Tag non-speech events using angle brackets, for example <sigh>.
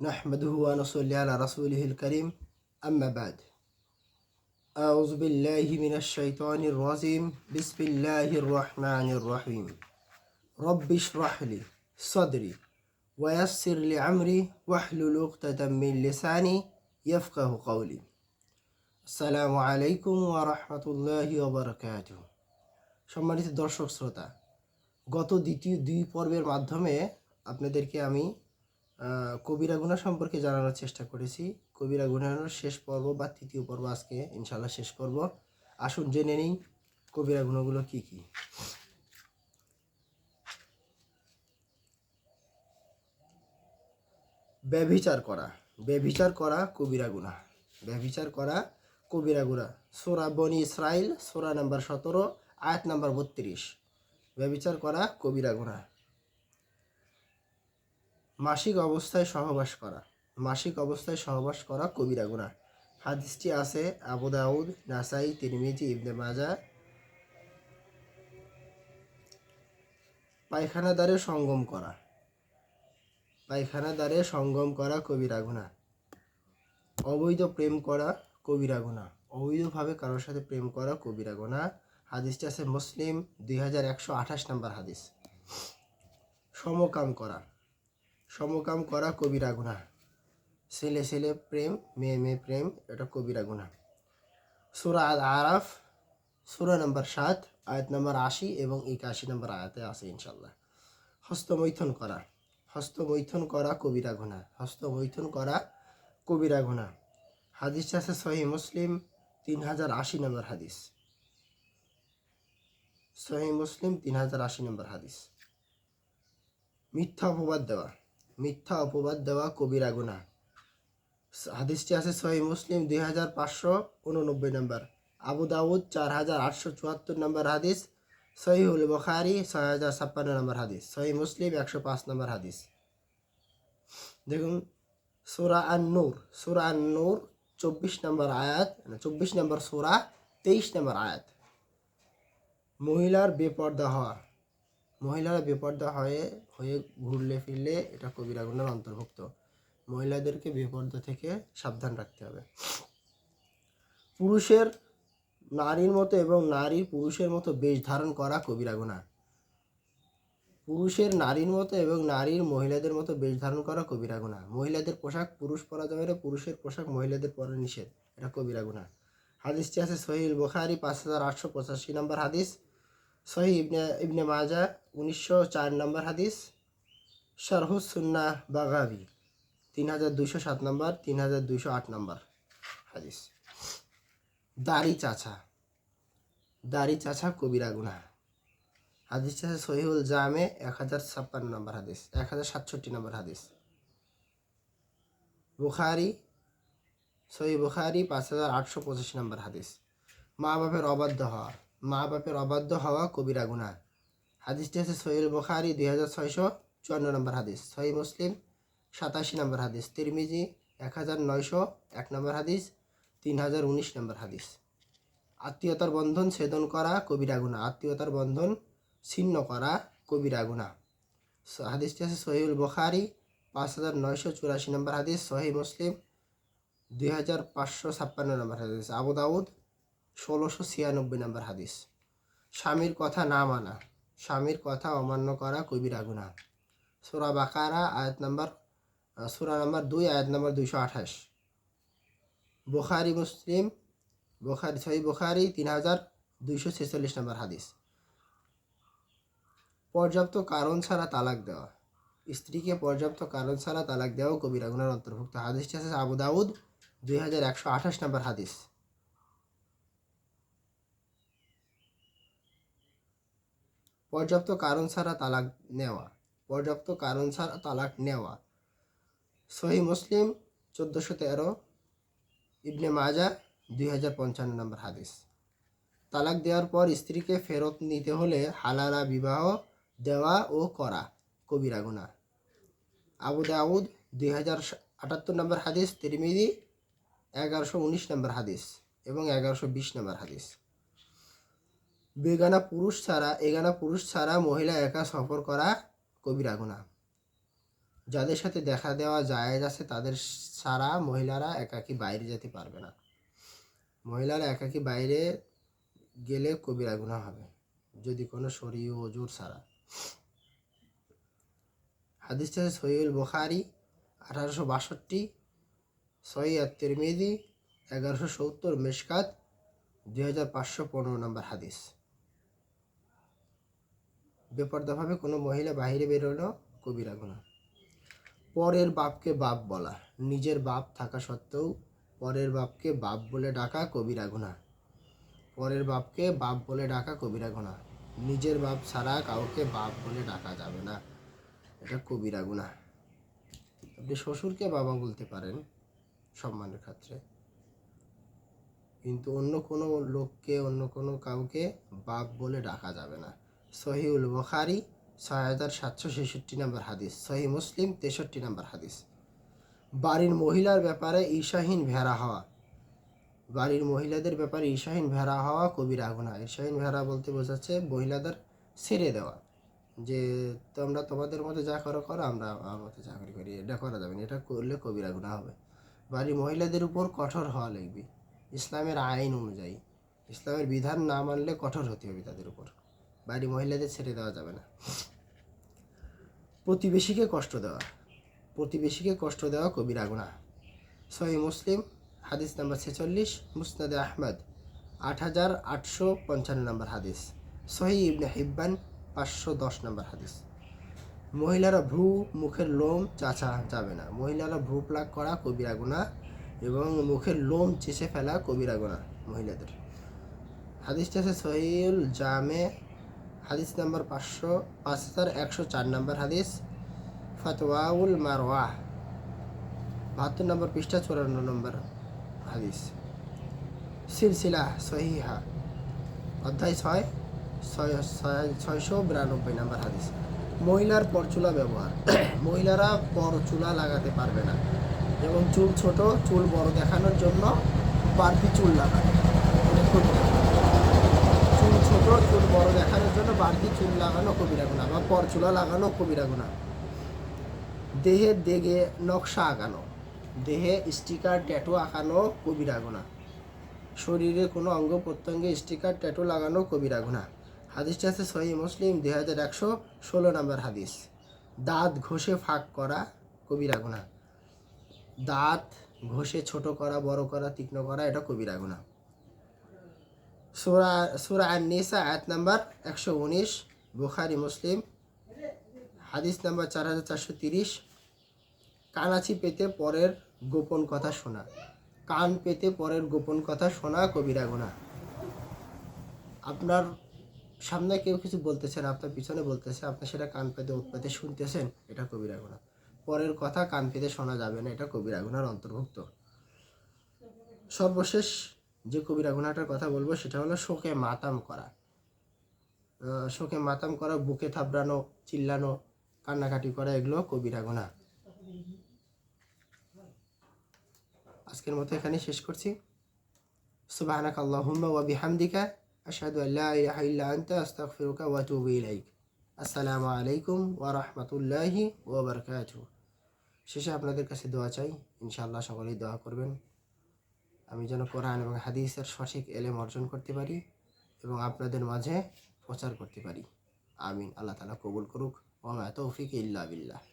نحمده ونصلي على رسوله الكريم أما بعد أعوذ بالله من الشيطان الرجيم بسم الله الرحمن الرحيم رب اشرح لي صدري ويسر لي عمري واحلل عقدة من لساني يفقه قولي السلام عليكم ورحمة الله وبركاته সম্মানিত দর্শক শ্রোতা গত দ্বিতীয় দুই পর্বের মাধ্যমে আপনাদেরকে আমি আহ, কবিরা গুণা সম্পর্কে জানানোর চেষ্টা করেছি। কবিরা গুণার শেষ পর্ব বা তৃতীয় পর্ব আজকে ইনশাল্লাহ শেষ করব। আসুন জেনে নিই কবিরা গুণাগুলো কি কি। ব্যভিচার করা। ব্যভিচার করা কবিরা গুণা ব্যভিচার করা কবিরা গুণা সোরা বনি ইসরাইল সোরা নাম্বার সতেরো, আয়াত নাম্বার বত্রিশ। ব্যভিচার করা কবিরা গুণা মাসিক অবস্থায় সহবাস করা। মাসিক অবস্থায় সহবাস করা কবিরা গুণা হাদিসটি আছে আবু দাউদ, নাসাই, তিরমিজি, ইবনে মাজা পায়খানা দ্বারে সঙ্গম করা। পায়খানা দ্বারে সঙ্গম করা কবিরা গুণা অবৈধ প্রেম করা কবিরা গুণা অবৈধভাবে কারোর সাথে প্রেম করা কবিরা গুণা হাদিসটি আছে মুসলিম, দুই হাজার একশো আঠাশ নম্বর হাদিস। সমকাম করা। সমকাম করা কবিরা গুণা। ছেলে ছেলে প্রেম, মেয়ে মেয়ে প্রেম, এটা কবিরা গুণা। সুরা আল আরাফ সুরা নম্বর সাত, আয়াত নম্বর আশি এবং একাশি নম্বর আয়াতে আছে ইনশাল্লাহ হস্তমৈথুন করা। হস্তমৈথুন করা কবিরা গুণা। হস্তমৈথুন করা কবিরা গুণা। হাদিস আছে সহি মুসলিম, তিন হাজার আশি নম্বর হাদিস। সহি মুসলিম, তিন হাজার আশি নম্বর হাদিস। মিথ্যা অপবাদ দেওয়া। মিথ্যা অপবাদ দেওয়া কবিরা গুণা হাদিসটি আছে সহি মুসলিম দুই হাজার পাঁচশো উননব্বই নম্বর। আবু দাউদ চার হাজার আটশো চুয়াত্তর নম্বর হাদিস। সহিউল বখারি ছয় হাজার ছাপ্পান্ন নম্বর হাদিস। সহি মুসলিম একশো পাঁচ নম্বর হাদিস। দেখুন, সুরা আন নূর সুরা আন নূর চব্বিশ নম্বর আয়াত চব্বিশ নম্বর সুরা, তেইশ নম্বর আয়াত। মহিলার বেপর্দা হওয়া মহিলারা বেপর্দা হয়ে হয়ে ঘুরলে ফিরলে এটা কবিরা গুণার অন্তর্ভুক্ত। মহিলাদেরকে বেপর্দা থেকে সাবধান রাখতে হবে। পুরুষের নারীর মতো এবং নারী পুরুষের মতো বেশ ধারণ করা কবিরা গুণা। পুরুষের নারীর মতো এবং নারীর মহিলাদের মতো বেশ ধারণ করা কবিরা গুণা। মহিলাদের পোশাক পুরুষ পরা যাবে পুরুষের পোশাক মহিলাদের পরা নিষেধ। এটা কবিরা গুণা। হাদিসটি আছে সহিল বুখারি পাঁচ হাজার আটশো পঁচাশি নম্বর হাদিস। সহি ইবনে ইবনে মাজা, উনিশশো চার নম্বর হাদিস শারহুস সুন্না বাগাবি, তিন হাজার দুশো সাত নম্বর, তিন হাজার দুশো আট নম্বর হাদিস। দাড়ি চাচা দাড়ি চাচা কবিরা গুনা হাদিস আছে সহিউল জামে, এক হাজার ছাপ্পান্ন নম্বর হাদিস, এক হাজার সাতষট্টি নম্বর হাদিস। বুখারি, সহি বুখারি, পাঁচ হাজার আটশো পঁচাশি নম্বর হাদিস। মা বাপের অবাধ্য হওয়া মা বাপের অবাধ্য হওয়া কবিরা গুনা হাদিসটি আছে সহিল বুখারি দুই হাজার ছয়শো চুয়ান্ন নম্বর হাদিস সহি মুসলিম সাতাশি নম্বর হাদিস, তিরমিজি এক হাজার নয়শো এক নম্বর হাদিস, তিন হাজার উনিশ নম্বর হাদিস। আত্মীয়তার বন্ধন ছেদন করা কবিরা গুণা, আত্মীয়তার বন্ধন ছিন্ন করা কবিরা গুণা। হাদিসটি আছে সহিউল বখারি পাঁচ হাজার নয়শো চুরাশি নম্বর হাদিস সহি মুসলিম দুই হাজার পাঁচশো ছাপ্পান্ন নম্বর হাদিস, আবু দাউদ ষোলোশো ছিয়ানব্বই নম্বর হাদিস। স্বামীর কথা না মানা, স্বামীর কথা অমান্য করা কবিরা গুণা সুরা বাকারা, আয়াত নাম্বার সূরা নাম্বার দুই, আয়াত নাম্বার দুইশো আঠাশ। বুখারি, মুসলিম, বুখারি সহি বুখারি, তিন হাজার দুইশো ছেচল্লিশ নম্বর হাদিস। পর্যাপ্ত কারণ ছাড়া তালাক দেওয়া। স্ত্রীকে পর্যাপ্ত কারণ ছাড়া তালাক দেওয়াও কবিরা গুনার অন্তর্ভুক্ত। হাদিসটি আছে আবু দাউদ, দুই হাজার একশো আঠাশ নম্বর হাদিস। পর্যাপ্ত কারণ ছাড়া তালাক নেওয়া, পর্যাপ্ত কারণ ছাড়া তালাক নেওয়া। সহি মুসলিম, চোদ্দোশো তেরো, ইবনে মাজা দুই হাজার পঞ্চান্ন নম্বর হাদিস। তালাক দেওয়ার পর স্ত্রীকে ফেরত নিতে হলে হালালা বিবাহ দেওয়া ও করা কবিরা গুনাহ। আবু দাউদ, দুই হাজার আটাত্তর নম্বর হাদিস। তিরমিজি, এগারোশো উনিশ নম্বর হাদিস এবং এগারোশো বিশ নম্বর হাদিস। বেগানা পুরুষ ছাড়া, এগানা পুরুষ ছাড়া মহিলা একা সফর করা কবিরা গুনাহ যাদের সাথে দেখা দেওয়া জায়েজ আছে, তাদের ছাড়া মহিলারা একাকি বাইরে যেতে পারবে না। মহিলারা একাকি বাইরে গেলে কবিরা গুনাহ হবে, যদি কোনো শরীর ওজুর ছাড়া। হাদিসটা সহিউল বুখারি, আঠারোশো বাষট্টি আর তিরমিদি এগারোশো সত্তর মেশকাত, দুই হাজার পাঁচশো পনেরো নম্বর হাদিস। বেপর্দাভাবে কোনো মহিলা বাইরে বেরোলো কবিরা গুণা পরের বাপকে বাপ বলা। নিজের বাপ থাকা সত্ত্বেও পরের বাপকে বাপ বলে ডাকা কবিরা গুণা পরের বাপকে বাপ বলে ডাকা কবিরা গুনাহ নিজের বাপ ছাড়া কাউকে বাপ বলে ডাকা যাবে না। এটা কবিরা গুনাহ আপনি শ্বশুরকে বাবা বলতে পারেন সম্মানের ক্ষেত্রে কিন্তু অন্য কোনো লোককে, অন্য কোনো কাউকে বাপ বলে ডাকা যাবে না। সহিউল বুখারি, ছয় হাজার সাতশো ছেষট্টি নম্বর হাদিস। সহি মুসলিম, তেষট্টি নম্বর হাদিস। বাড়ির মহিলার ব্যাপারে ঈশাহীন ভেড়া হওয়া। বাড়ির মহিলাদের ব্যাপারে ঈশাহীন ভেড়া হওয়া কবিরা গুনাহ ঈশাহীন ভেড়া বলতে বোঝাচ্ছে মহিলাদের ছেড়ে দেওয়া। যে তোমরা তোমাদের মতো যা করো করো, আমরা আমার মতো চাকরি করি এটা করা যাবে না, এটা করলে কবিরা গুনাহ হবে। বাড়ির মহিলাদের উপর কঠোর হওয়া লাগবে। ইসলামের আইন অনুযায়ী, ইসলামের বিধান না মানলে কঠোর হতে হবে তাদের উপর। বাড়ির মহিলাদের ছেড়ে দেওয়া যাবে না। প্রতিবেশীকে কষ্ট দেওয়া। প্রতিবেশীকে কষ্ট দেওয়া কবিরা গুনাহ সহি মুসলিম, হাদিস নাম্বার ছেচল্লিশ, মুসনাদে আহমদ, আট হাজার আটশো পঞ্চান্ন নম্বর হাদিস। সহি ইবনে হিব্বান, পাঁচশো দশ নম্বর হাদিস। মহিলারা ভ্রু মুখের লোম চাচা যাবে না। মহিলারা ভ্রু প্লাগ করা কবিরা গুনাহ এবং মুখের লোম চেষে ফেলা কবিরা গুনাহ মহিলাদের। হাদিসটা আছে সহিউল জামে হাদিস নাম্বার পাঁচশো পাঁচ হাজার একশো চার নম্বর হাদিস, ফতওয়াউল মারওয়াহ বাহাত্তর নম্বর পৃষ্ঠা চুরান্ন নম্বর হাদিস। সিলসিলা সহিহা, অধ্যায় ছয় ছয়, ছয়- ছয়শো বিরানব্বই নম্বর হাদিস। মহিলার পরচুলা ব্যবহার। <clears throat> মহিলারা পরচুলা লাগাতে পারবে না এবং চুল ছোট, চুল বড় দেখানোর জন্য বাড়তি চুল লাগানো এটা চুল বড় দেখানোর জন্য বাড়তি চুল লাগানো কবিরা গুণা বা পরচুলা লাগানো কবিরা গুণা দেহে দেগে নকশা আঁকানো, দেহে স্টিকার ট্যাটু আঁকানো কবিরা গুণা শরীরে কোনো অঙ্গ প্রত্যঙ্গে স্টিকার ট্যাটু লাগানো কবিরা গুণা হাদিসটা আছে সহি মুসলিম দুই হাজার একশো ষোলো নম্বর হাদিস। দাঁত ঘষে ফাঁক করা কবিরা গুণা দাঁত ঘষে ছোট করা, বড় করা, তীক্ষ্ণ করা, এটা কবিরা গুণা সুরা সুরা নিসা আয়াত নাম্বার একশো উনিশ, বুখারি, মুসলিম। হাদিস নাম্বার চার হাজার চারশো তিরিশ। কানাচি পেতে পরের গোপন কথা শোনা। কান পেতে পরের গোপন কথা শোনা কবিরা গুণা আপনার সামনে কেউ কিছু বলতেছেন আপনার পিছনে বলতেছে, আপনি সেটা কান পেতে উৎপেতে শুনতেছেন, এটা কবিরা গুণা পরের কথা কান পেতে শোনা যাবে না, এটা কবিরা গুনার অন্তর্ভুক্ত। সর্বশেষ যে কবিরা গুনাটার কথা বলব, সেটা হলো শোকে মাতাম করা। শোকে মাতাম করা, বুকে থাবড়ানো চিল্লানো, কান্নাকাটি করা, এগুলো কবিরা গুণা আজকের মতো এখানে শেষ করছি। সুবহানাক আল্লাহুম্মা ওয়া বিহামদিকা, আশহাদু আল্লা ইলাহা ইল্লা আনতা, আস্তাগফিরুকা ওয়া আতুবু ইলাইক। আসসালামু আলাইকুম ওয়া রাহমাতুল্লাহি ওয়া বারাকাতুহু। শেষে আপনাদের কাছে দোয়া চাই, ইনশাআল্লাহ সকলেই দোয়া করবেন। আমি যেন কোরআন এবং হাদিসের সঠিক এলেম অর্জন করতে পারি এবং আপনাদের মাঝে প্রচার করতে পারি। আমিন। আল্লাহ তালা কবুল করুক। ওমা তৌফিক ইল্লা বিল্লাহ।